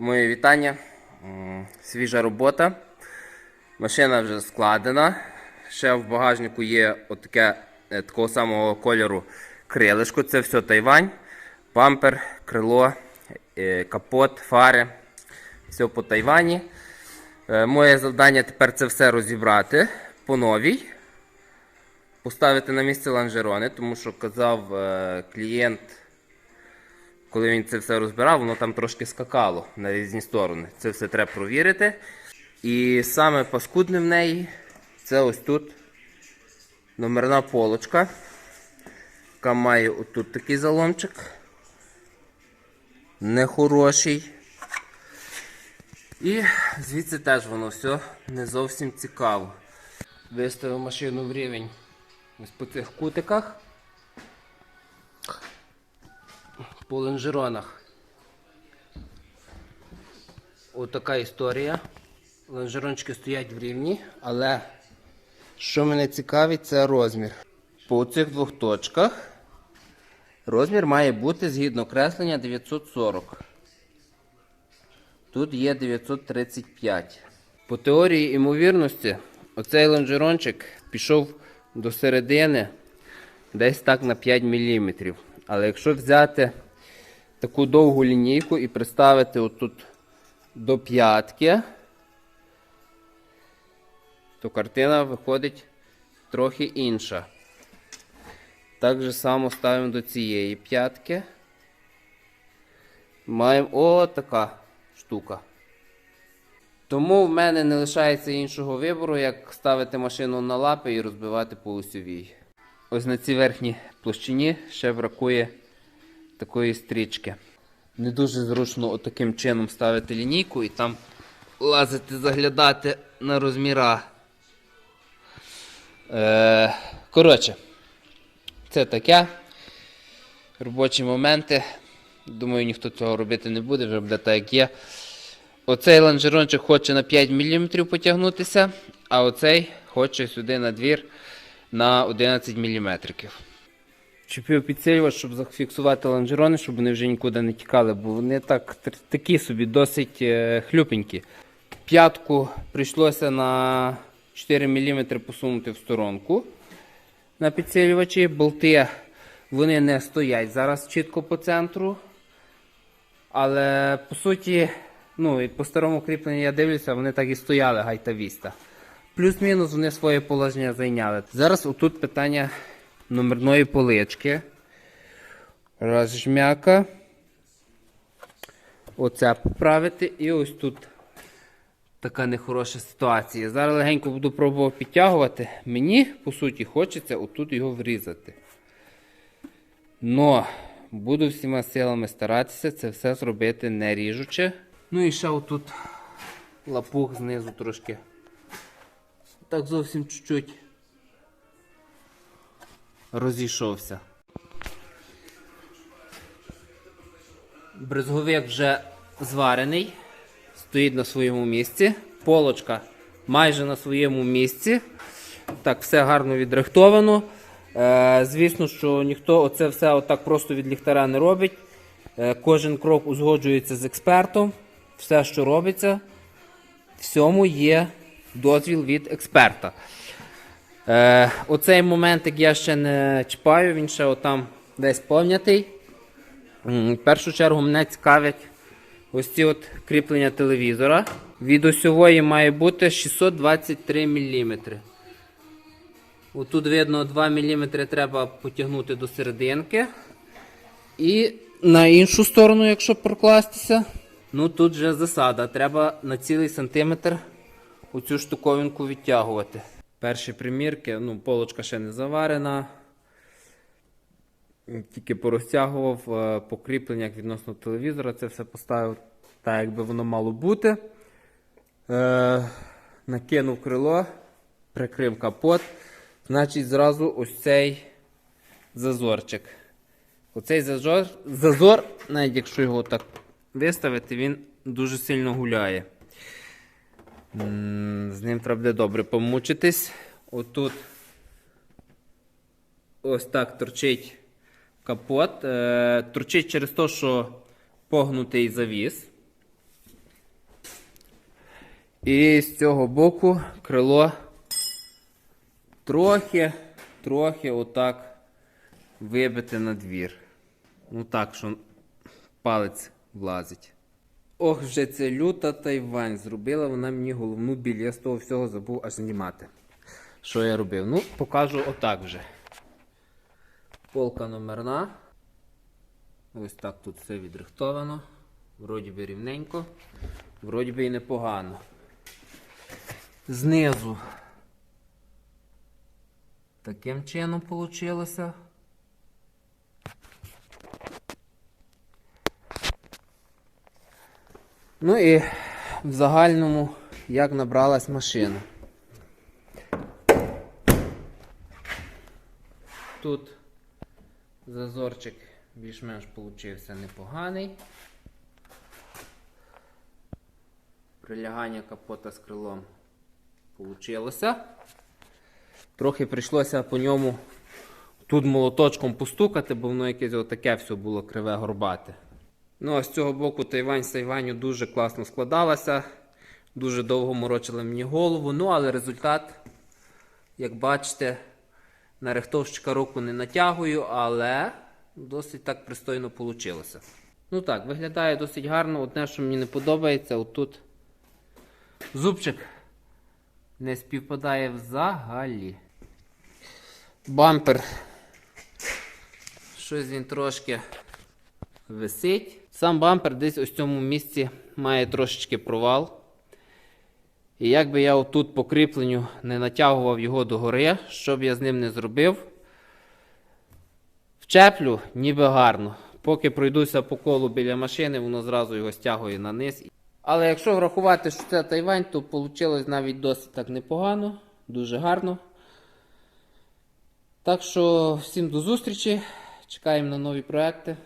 Моє вітання. Свіжа робота. Машина вже складена. Ще в багажнику є отаке е, такого самого кольору крилишко. Це все Тайвань. Бампер, крило, е, капот, фари. Все по Тайвані. Е, Моє завдання тепер це все розібрати по новій. Поставити на місце лонжерони, тому що казав клієнт, коли він це все розбирав, воно там трошки скакало на різні сторони. Це все треба провірити. І саме паскудне в неї це ось тут номерна полочка, яка має отут такий заломчик. Нехороший. І звідси теж воно все не зовсім цікаво. Виставив машину в рівень ось по цих кутиках. По лонжеронах. Отака історія. Лонжерончики стоять в рівні, але що мене цікавить, це розмір. По цих двох точках розмір має бути згідно креслення 940. Тут є 935. По теорії ймовірності, оцей лонжерончик пішов до середини десь так на 5 мм. Але якщо взяти таку довгу лінійку і приставити отут до п'ятки, то картина виходить трохи інша. Так же само ставимо до цієї п'ятки. Маємо о така штука. Тому в мене не лишається іншого вибору, як ставити машину на лапи і розбивати по осьовій. Ось на цій верхній площині ще бракує такої стрічки. Не дуже зручно отаким чином ставити лінійку і там лазити, заглядати на розміра. Е, коротше, це таке. Робочі моменти. Думаю, ніхто цього робити не буде, вже буде так, як є. Оцей лонжерончик хоче на 5 мм потягнутися, а оцей хоче сюди на двір на 11 мм. Чіпив підсилювач, щоб зафіксувати лонжерони, щоб вони вже нікуди не тікали, бо вони так такі собі досить е, хлюпенькі. П'ятку прийшлося на 4 мм посунути в сторонку на підсилювачі. Болти вони не стоять зараз чітко по центру. Але по суті, ну і по старому кріпленню я дивлюся, вони так і стояли гайта віста. Плюс-мінус вони своє положення зайняли. Зараз отут питання номерної полички. Розжмяка. Оце поправити. І ось тут така нехороша ситуація. Зараз легенько буду пробувати підтягувати. Мені, по суті, хочеться отут його врізати. Но буду всіма силами старатися це все зробити не ріжучи. Ну і ще отут лапух знизу трошки. Так зовсім чуть-чуть розійшовся. Брезговик вже зварений, стоїть на своєму місці. Полочка майже на своєму місці. Так, все гарно відрихтовано. Е, звісно, що ніхто оце все отак просто від ліхтаря не робить. Е, кожен крок узгоджується з експертом. Все, що робиться, всьому є дозвіл від експерта. Е, оцей моментик я ще не чіпаю, він ще отам десь повнятий. В першу чергу мене цікавить ось ці от кріплення телевізора. Від осьової має бути 623 мм. Отут видно 2 мм треба потягнути до серединки. І на іншу сторону, якщо прокластися, ну тут вже засада. Треба на цілий сантиметр оцю штуковинку відтягувати. Перші примірки, ну, полочка ще не заварена. Тільки порозтягував е, по відносно телевізора. Це все поставив так, як би воно мало бути. Е, накинув крило, прикрив капот. Значить, зразу ось цей зазорчик. Оцей зазор, зазор, навіть якщо його так виставити, він дуже сильно гуляє. З ним треба буде добре помучитись. Отут ось так торчить капот. Е, торчить через те, що погнутий завіс. І з цього боку крило трохи, трохи отак вибити на двір. Ну так, що палець влазить. Ох, вже це люта Тайвань. Зробила вона мені головну біль. Я з того всього забув аж знімати. Що я робив? Ну, покажу отак вже. Полка номерна. Ось так тут все відрихтовано. Вроді би рівненько, вроді би і непогано. Знизу. Таким чином вийшло. Ну і в загальному, як набралась машина. Тут зазорчик більш-менш получився непоганий. Прилягання капота з крилом получилося. Трохи прийшлося по ньому тут молоточком постукати, бо воно якесь отаке все було криве горбате. Ну, а з цього боку Тайвань з Тайваню дуже класно складалася. Дуже довго морочили мені голову. Ну, але результат, як бачите, на рихтовщика руку не натягую, але досить так пристойно вийшло. Ну так, виглядає досить гарно. Одне, що мені не подобається, отут зубчик не співпадає взагалі. Бампер. Щось він трошки висить. Сам бампер десь ось в цьому місці має трошечки провал. І як би я отут по кріпленню не натягував його догори, що б я з ним не зробив, вчеплю ніби гарно. Поки пройдуся по колу біля машини, воно зразу його стягує на низ. Але якщо врахувати, що це Тайвань, то вийшло навіть досить так непогано, дуже гарно. Так що всім до зустрічі. Чекаємо на нові проекти.